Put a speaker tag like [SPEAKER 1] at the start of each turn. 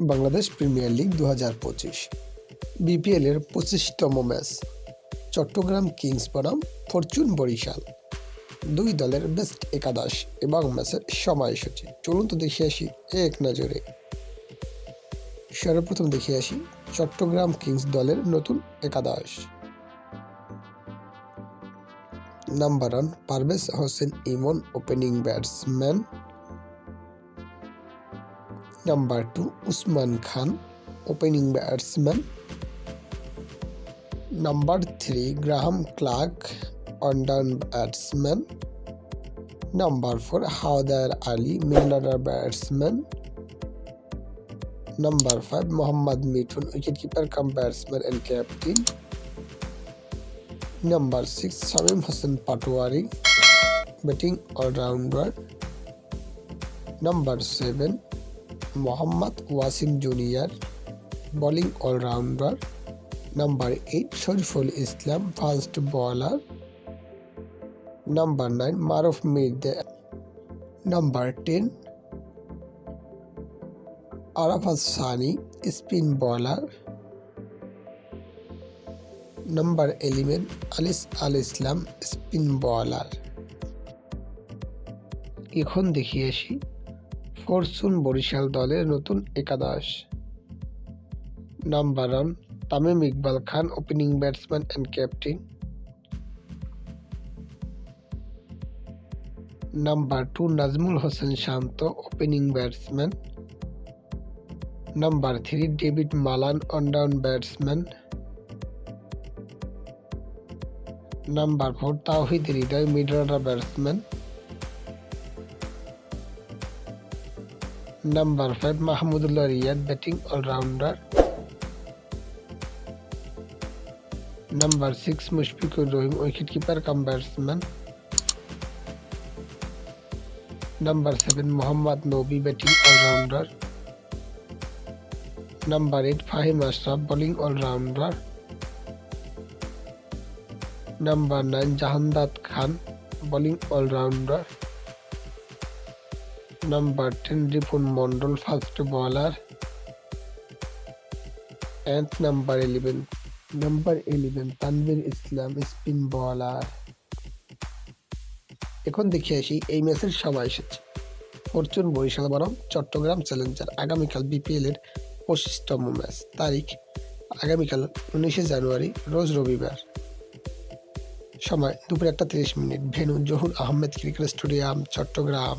[SPEAKER 1] Bangladesh premier league দু হাজার পঁচিশ বিপিএল এর পঁচিশতম ম্যাচ। চট্টগ্রাম কিংস বনাম, ফরচুন বরিশাল। দুই দলের বেস্ট একাদশ এবং ম্যাচের সময়সূচি। চলুন তো দেখে আসি এক নজরে। সর্বপ্রথম দেখে আসি চট্টগ্রাম কিংস দলের নতুন একাদশ। Number one Parvez Hossain Emon opening batsman number two Usman Khan opening batsman number three Graham Clarke one down batsman number four Hawlader Ali middle order batsman number five Mohammad Mithun wicket keeper cum batsman and captain number six Shamim Hossain Patwari batting allrounder number seven Mohammad Wasim junior, bowling allrounder, number eight Shoriful Islam, fast bowler, number nine Maruf Mirza, number ten Arafat Sunny, spin bowler, number eleven Alis Al Islam, spin bowler. এখন দেখিয়ে আসি fortune Barishal দলের নতুন একাদশ। Number one, Tamim Iqbal Khan, opening batsman and captain. Number two, Najmul Hossain Shanto, opening batsman. Number three, David Malan one down batsman. Number four, Towhid Hridoy mid order batsman. Number five Mahmudullah Riyad batting allrounder number six Mushfiqur Rahim wicket keeper cum batsman number seven Mohammad Nabi batting allrounder number eight Faheem Ashraf bowling allrounder number nine Jahandad Khan bowling allrounder number ten Ripon Mondal fast bowler and number eleven number eleven Tanvir Islam spin bowler এখন দেখে আসি এই ম্যাচের সময় এসেছে Fortune, Barishal বনাম, Chittagong Challenger. আগামীকাল BPL এর পঁচিশতম ম্যাচ। তারিখ, আগামীকাল উনিশে জানুয়ারি, রোজ রবিবার। সময় দুপুর একটা তিরিশ minute. Venue, Zahur Ahmed cricket stadium, Chattogram.